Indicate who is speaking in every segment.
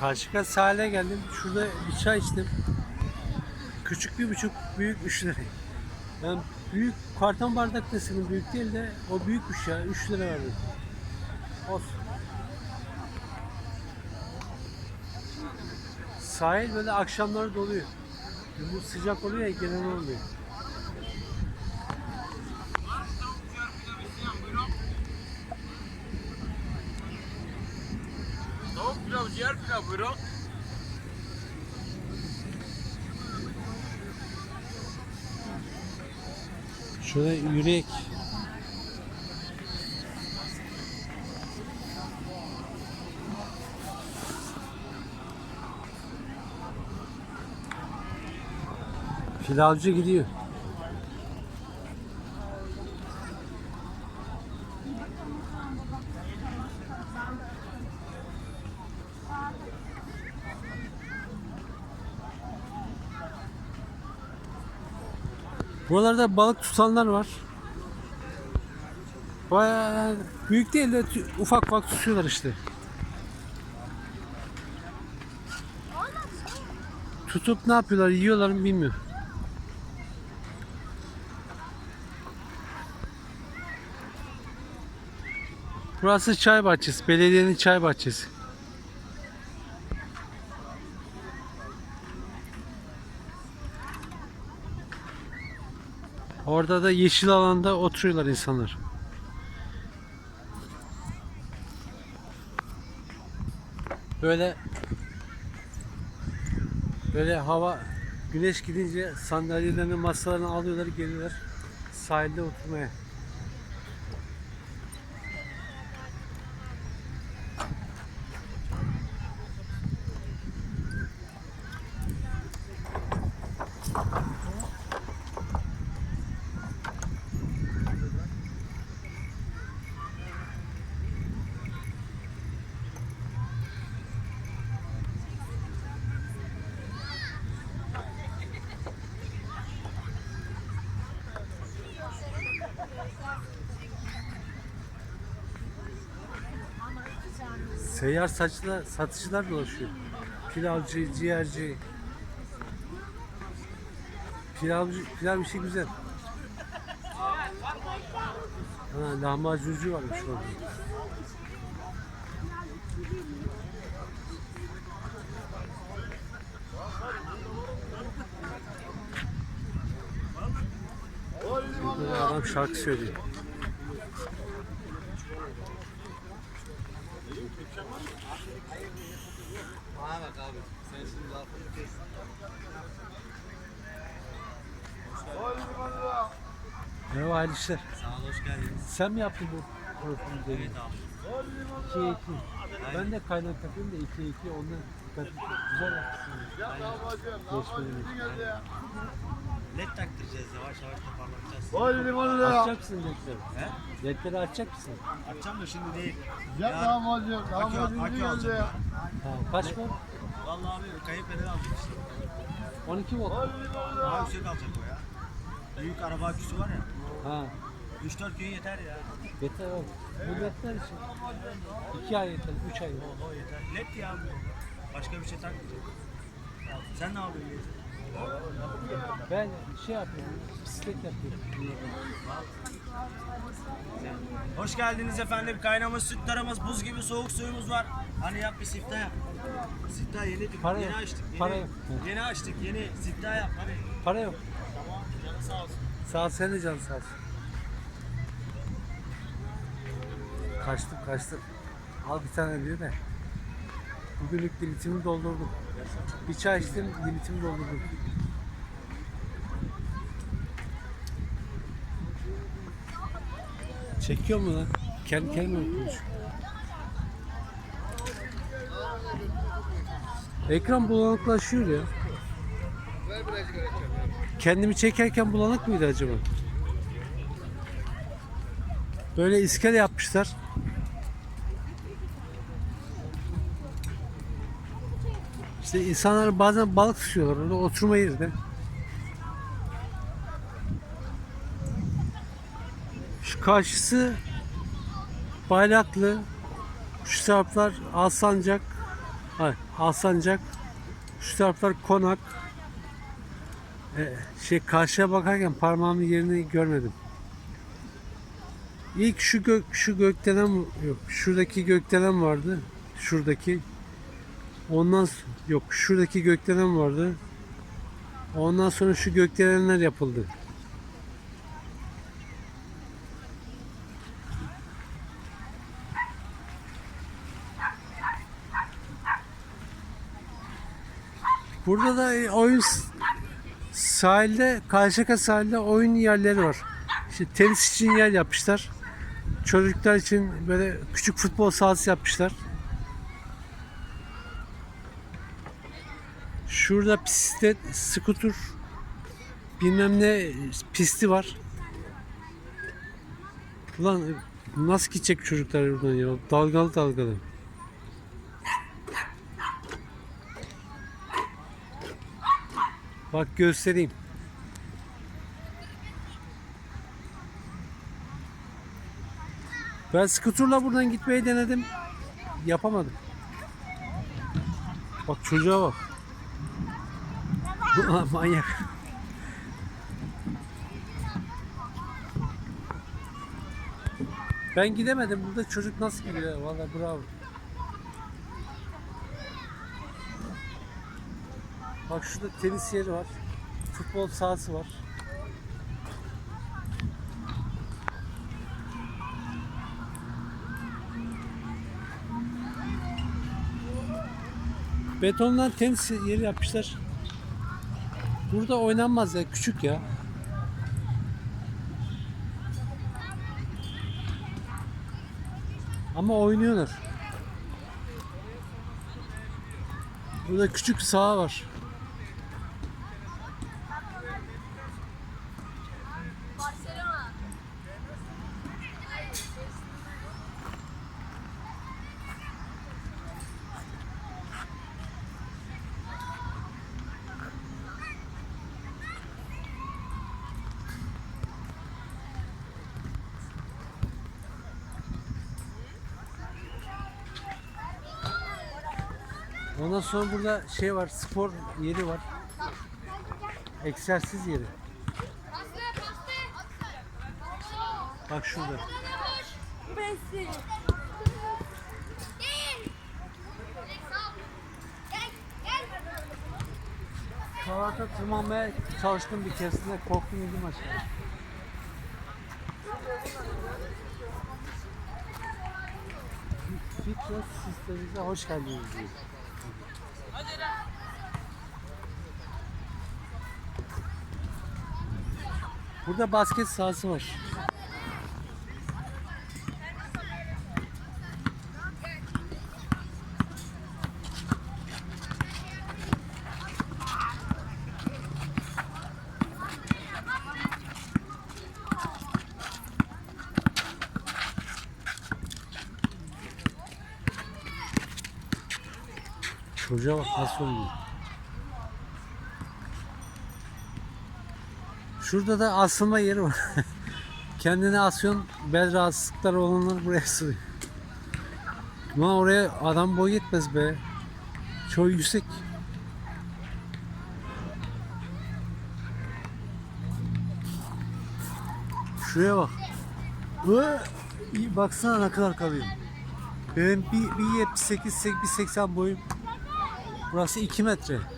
Speaker 1: Karşıka sahile geldim. Şurada bir çay içtim. Küçük bir buçuk, büyük üç lira. Yani büyük karton bardak desenin büyük değil de o büyükmüş ya. 3 lira verdim. Olsun. Sahil böyle akşamları doluyor. Bu sıcak oluyor ya gelen olmuyor.
Speaker 2: Tavuk pilav, ciğer pilav buyurun.
Speaker 1: Şöyle yürek. Pilavcı gidiyor. Buralarda balık tutanlar var. Bayağı büyük değil de ufak ufak tutuyorlar işte. Tutup ne yapıyorlar, yiyorlar mı bilmiyorum. Burası çay bahçesi, belediyenin çay bahçesi. Orada da yeşil alanda oturuyorlar insanlar. Böyle böyle hava güneş gidince sandalyelerini masalarını alıyorlar geliyorlar sahilde oturmaya. Seyyar saçlar, satıcılar dolaşıyor. Pilavcı, ciğerci. Pilavcı, pilav işi güzel. Ha, lahmacuncu varmış orada. Adam şarkı söylüyor.
Speaker 3: Bana bak abi. Sen şimdi lafını kes.
Speaker 1: Merhaba hayırlı işler.
Speaker 3: Sağ ol hoş geldiniz.
Speaker 1: Sen mi yaptın bu profili?
Speaker 3: Evet abi.
Speaker 1: 2'ye 2. Ben de kaynak yapayım da 2'ye 2 ondan dikkat Güzel yapmışsın. Geçmeli.
Speaker 3: Led taktıracağız yavaş yavaş toparlanacağız.
Speaker 1: Açacak mısın ledleri?
Speaker 3: He?
Speaker 1: Ledleri açacak mısın?
Speaker 3: Açacağım da şimdi değil.
Speaker 2: Ya lahmacun,
Speaker 3: Akü,
Speaker 2: lahmacun
Speaker 3: akü
Speaker 2: geldi
Speaker 3: alacağım.
Speaker 2: ya.
Speaker 1: Ha, kaç var?
Speaker 3: Vallahi abi kayıp bedel alacak işte.
Speaker 1: 12 volt.
Speaker 3: Daha yüksek alacak o ya. Büyük araba aküsü var ya.
Speaker 1: Ha,
Speaker 3: 3-4 gün yeter ya.
Speaker 1: yeter oğlum. Bu ledler için. 2 ay yeter, 3 ay yeter.
Speaker 3: O yeter. Led ya bu. Başka bir şey takmayacak. Sen ne yapıyorsun?
Speaker 1: Ben şey yapıyorum, bisiklet yapıyorum.
Speaker 3: Hoş geldiniz efendim. Kaynamış sütlerimiz, buz gibi soğuk suyumuz var. Hani yap bir siftah yap. Siftah yeni,
Speaker 1: Para
Speaker 3: yeni
Speaker 1: yok,
Speaker 3: açtık. Yeni,
Speaker 1: para yok.
Speaker 3: yeni açtık. Yeni siftah yap. Hadi.
Speaker 1: Para yok.
Speaker 3: Canı sağ olsun.
Speaker 1: Sağ ol, sen de canın sağ olsun. Kaçtım kaçtım. Al bir tane diyor da. Bugünlük limitimi doldurdum. Bir çay içtim, limitimi doldurdum. Çekiyor mu lan? Kendi kendime mi konuşuyor? Ekran bulanıklaşıyor ya. Kendimi çekerken bulanık mıydı acaba? Böyle iskele yapmışlar. İşte insanlar bazen balık tutuyorlar orada oturma yeri de. Şu karşısı Bayraklı, şu taraflar Alsancak, Hayır, Alsancak. Şu taraflar Konak. Ee, şey karşıya bakarken parmağımın yerini görmedim. İlk şu gök şu gökdelen yok. Şuradaki gökdelen vardı. Şuradaki. Ondan yok şuradaki gökdelen vardı. Ondan sonra şu gökdelenler yapıldı. Burada da oyun sahilde, Karşıyaka sahilde oyun yerleri var. İşte tenis için yer yapmışlar. Çocuklar için böyle küçük futbol sahası yapmışlar. Şurada pistte skuter bilmem ne pisti var. Ulan nasıl gidecek çocuklar buradan ya? Dalgalı dalgalı. Bak göstereyim. Ben skuterla buradan gitmeyi denedim. Yapamadım. Bak çocuğa bak. Aa, Manyak. Ben gidemedim. Burada çocuk nasıl gidiyor? Vallahi bravo. Bak şurada tenis yeri var. Futbol sahası var. Betondan tenis yeri yapmışlar. Burada oynanmaz ya küçük ya. Ama oynuyorlar. Burada küçük saha var. Ondan sonra burada şey var, spor yeri var. Egzersiz yeri. Bak şurada. Kavata tırmanmaya çalıştım bir keresinde korktum indim aşağı. Fitness sistemimize hoş geldiniz diyor. Burada basket sahası var. Çocuğa bak nasıl oynuyor. Şurada da asılma yeri var. Kendine asıyorsun, bel rahatsızlıkları olanlar buraya sığıyor. Ulan oraya adam boy yetmez be. Çok yüksek. Şuraya bak. İyi baksana ne kadar kalıyor. Benim bir, bir 78, bir 80 boyum. Burası 2 metre.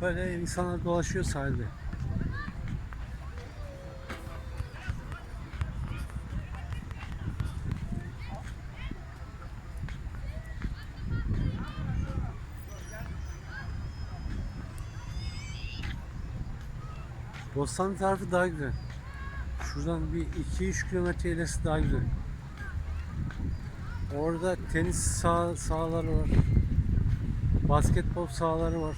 Speaker 1: Böyle insanlar dolaşıyor sahilde. Bostanlı tarafı daha güzel. Şuradan bir 2-3 kilometre ilerisi daha güzel. Orada tenis sah sahaları var. Basketbol sahaları var.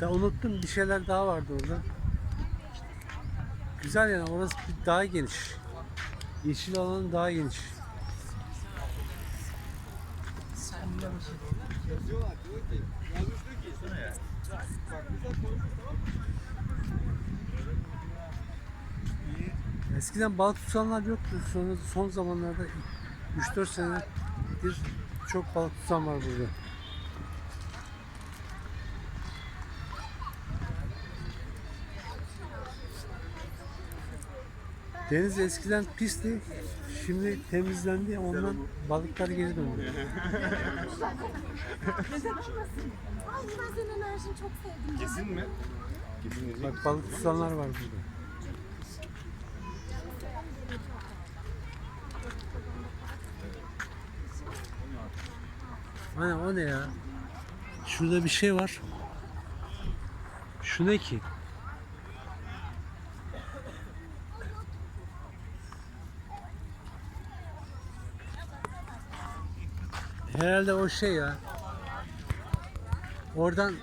Speaker 1: Da unuttum bir şeyler daha vardı orada. Güzel yani orası bir daha geniş. Yeşil alanı daha geniş. Eskiden balık tutanlar yoktu. Sonra son zamanlarda 3-4 senedir çok balık tutan var burada. Deniz eskiden pisti. Şimdi temizlendi. Ondan balıklar geri döndü.
Speaker 4: Ay ben senin enerjini çok sevdim.
Speaker 2: Kesin mi?
Speaker 1: Bak balık tutanlar var burada. Hani o ne ya? Şurada bir şey var. Şu ne ki? Herhalde o şey ya. Oradan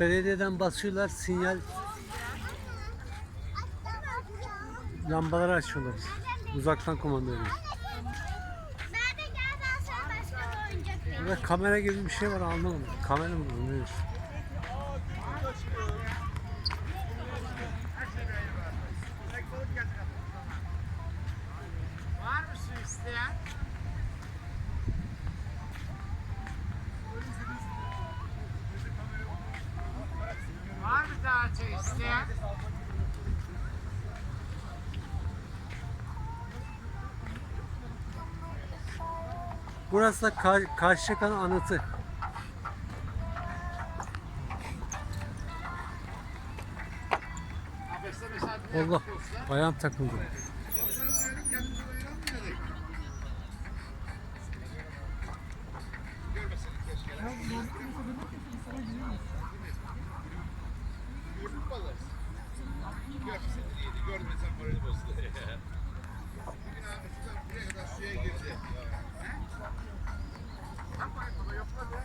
Speaker 1: belediyeden basıyorlar sinyal lambaları açıyorlar. Uzaktan kumanda ediyor. Burada kamera gibi bir şey var anlamadım. Kamera mı bu?
Speaker 2: Var mı su isteyen? Var mı daha çay isteyen?
Speaker 1: Burası da Kar Karşıyaka'nın anıtı. Allah ayağım takıldı.
Speaker 2: Görmesen morali bozdu. Bugün abi şuradan buraya kadar suya girdi. Yapma baba yokladı.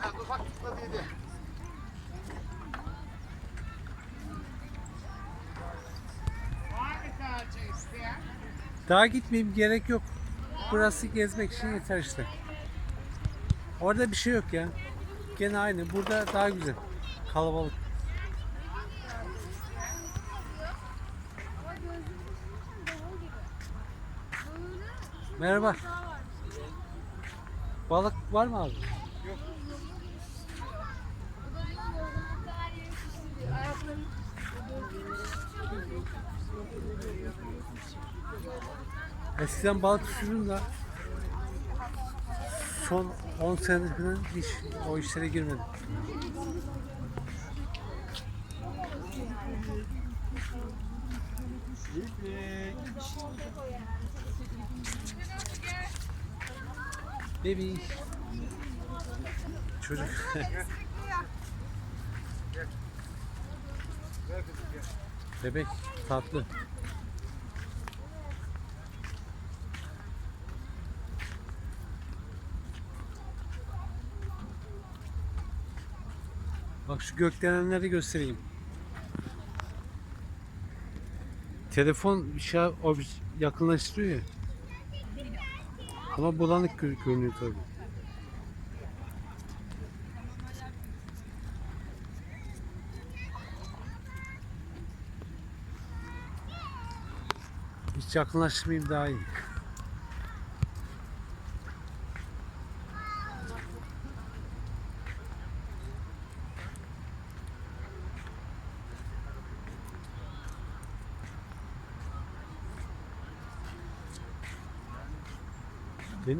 Speaker 2: Ha ufak tıkladıydı. Var mı daha çay isteyen?
Speaker 1: Daha gitmeyeyim gerek yok. Burası gezmek için yeter işte. Orada bir şey yok ya. Gene aynı. Burada daha güzel. Kalabalık. Merhaba. Balık var mı abi?
Speaker 4: Bu da diyor yorgunlukta her yeri şişiriyor. Ayaklarım
Speaker 1: Eskiden balık tutuyordum da son 10 senedir falan hiç o işlere girmedim. Baby. Çocuk. Bebek tatlı. Bak şu gökdelenleri göstereyim. telefon şey yakınlaştırıyor ya. Ama bulanık gö- görünüyor tabii. Hiç yakınlaşmayayım daha iyi.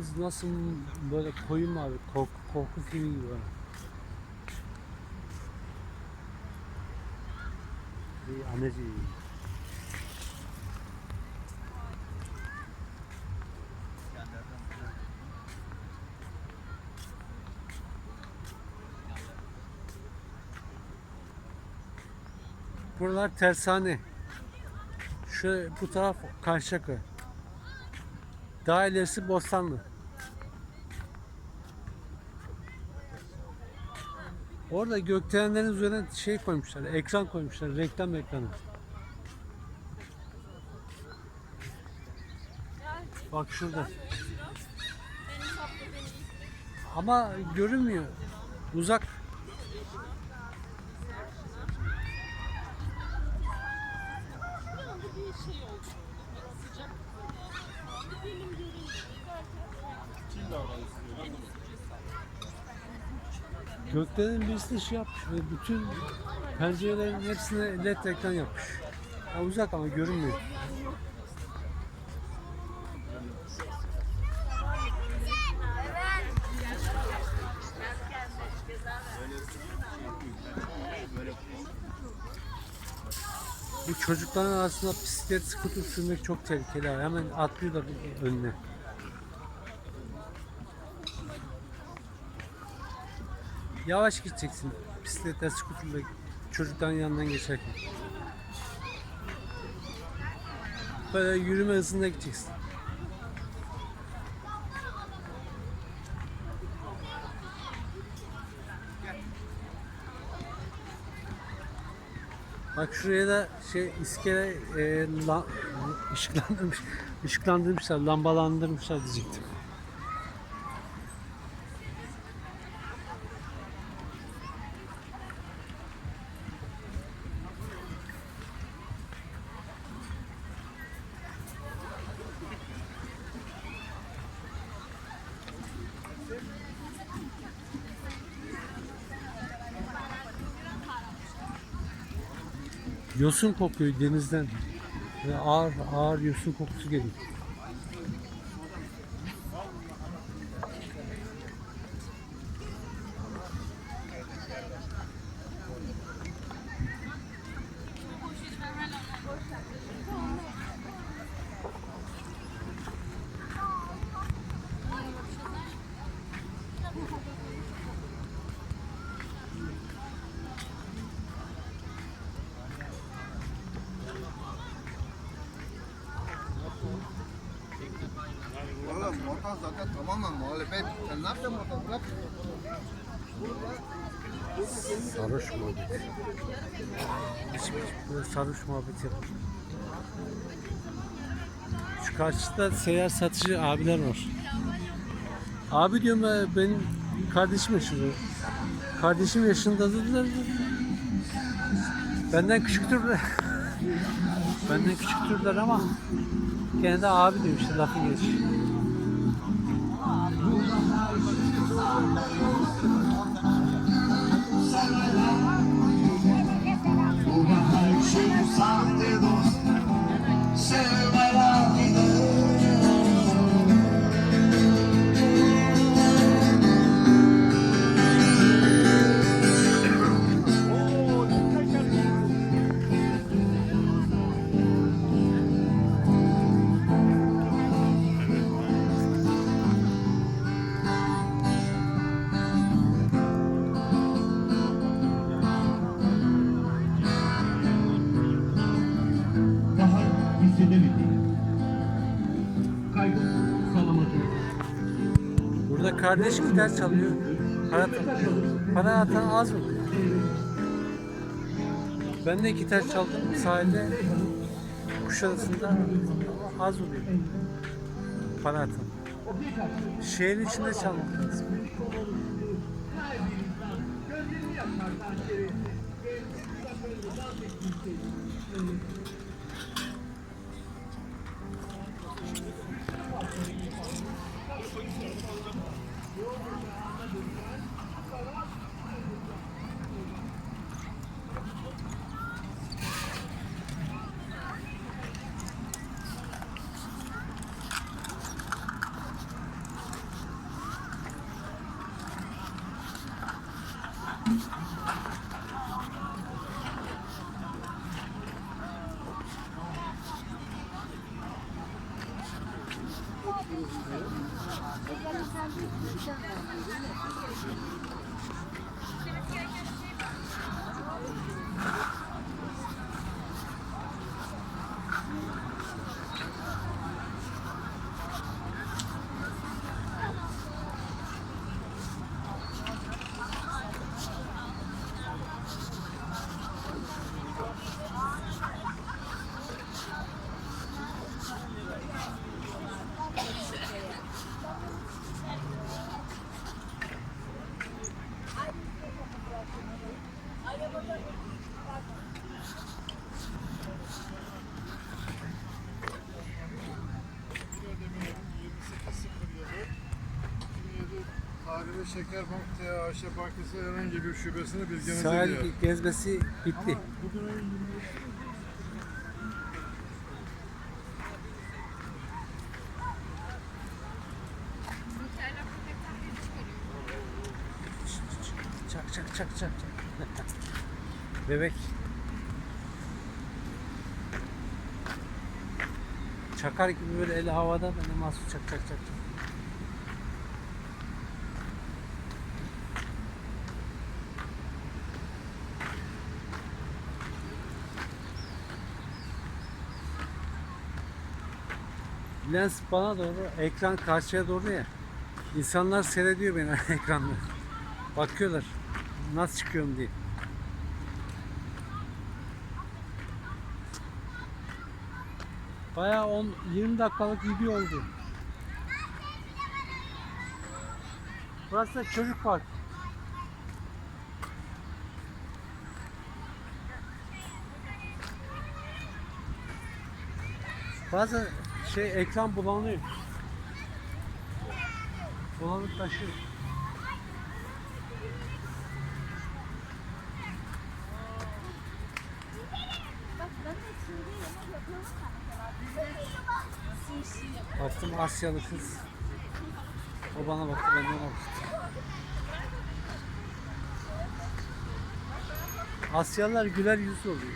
Speaker 1: Deniz nasıl böyle koyu mavi, korku, korku filmi gibi. var. Bir anneci. Buralar tersane. Şu bu taraf Karşıyaka. Daha ilerisi Bostanlı. Orada gökdelenlerin üzerine şey koymuşlar, ekran koymuşlar, reklam ekranı. Bak şurada. Ama görünmüyor. Uzak. Birisi de şey yapmış ve bütün pencerelerin hepsine led ekran yapmış. Ya uzak ama görünmüyor. Bu çocukların arasında bisiklet, skuter sürmek çok tehlikeli. Hemen atlıyorlar önüne. Yavaş gideceksin. Bisikletle, skuterle çocukların yanından geçerken. Böyle yürüme hızında gideceksin. Bak şuraya da şey iskele e, la, ışıklandırmış, ışıklandırmışlar, lambalandırmışlar diyecektim. Yosun kokuyor denizden. Ve ağır ağır yosun kokusu geliyor.
Speaker 2: Motor zaten tamamen muhalefet. Sen ne yapacaksın motor? Bırak.
Speaker 1: Sarhoş hiç böyle sarhoş muhabbeti yapıyor. Şu karşıda seyyar satıcı abiler var. Abi diyorum ben, benim kardeşim yaşında. Kardeşim yaşında dediler. Benden küçüktürler. Benden küçüktürler ama gene de abi diyor işte lafı geç. Kardeş gitar çalıyor. Para, para atan az mı? Ben de gitar çaldım sahilde. Kuşadası'nda az oluyor. Para atan. Şehrin içinde çalmak lazım.
Speaker 2: Tarihi Şekerbank TAŞ Bankası herhangi bir şubesini bilginize
Speaker 1: Sahil
Speaker 2: diyor.
Speaker 1: gezmesi bitti. Çak çak çak çak. çak. Bebek. Çakar gibi böyle eli havada ben de mahsus çak çak çak. çak. Lens bana doğru, ekran karşıya doğru ya. İnsanlar seyrediyor beni ekranda. Bakıyorlar. Nasıl çıkıyorum diye. Bayağı 10 20 dakikalık video oldu. Burası da çocuk park. Bazen şey ekran bulanıyor. Bulanık taşıyor. Baktım Asyalı kız. O bana baktı ben ona baktım. Asyalılar güler yüzlü oluyor.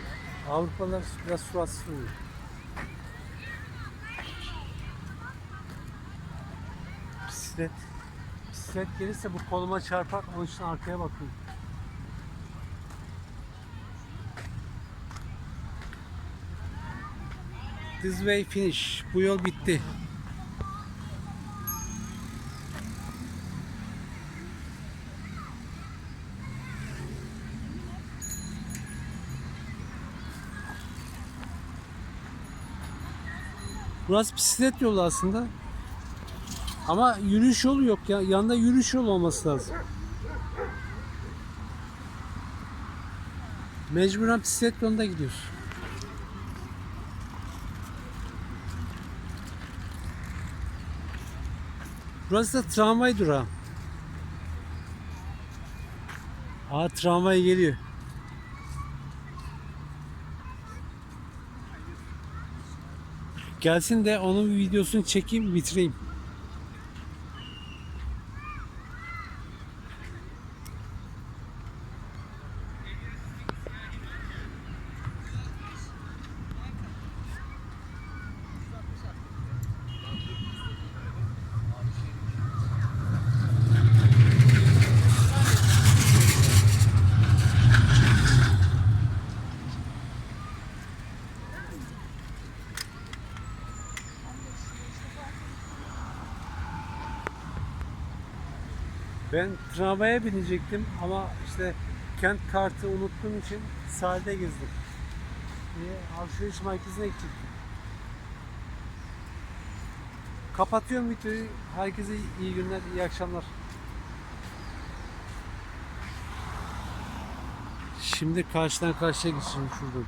Speaker 1: Avrupalılar biraz suratsız oluyor. Bisiklet. Bisiklet gelirse bu koluma çarpar. Onun için arkaya bakıyorum. This way finish. Bu yol bitti. Burası bisiklet yolu aslında. Ama yürüyüş yolu yok ya. Yanında yürüyüş yolu olması lazım. Mecburen bisiklet yolunda gidiyoruz. Burası da tramvay durağı. Aa tramvay geliyor. Gelsin de onun videosunu çekeyim bitireyim. Ben tramvaya binecektim ama işte kent kartı unuttuğum için sahilde gezdim. Niye? Alışveriş merkezine gidecektim. Kapatıyorum videoyu. Herkese iyi günler, iyi akşamlar. Şimdi karşıdan karşıya geçelim şuradan.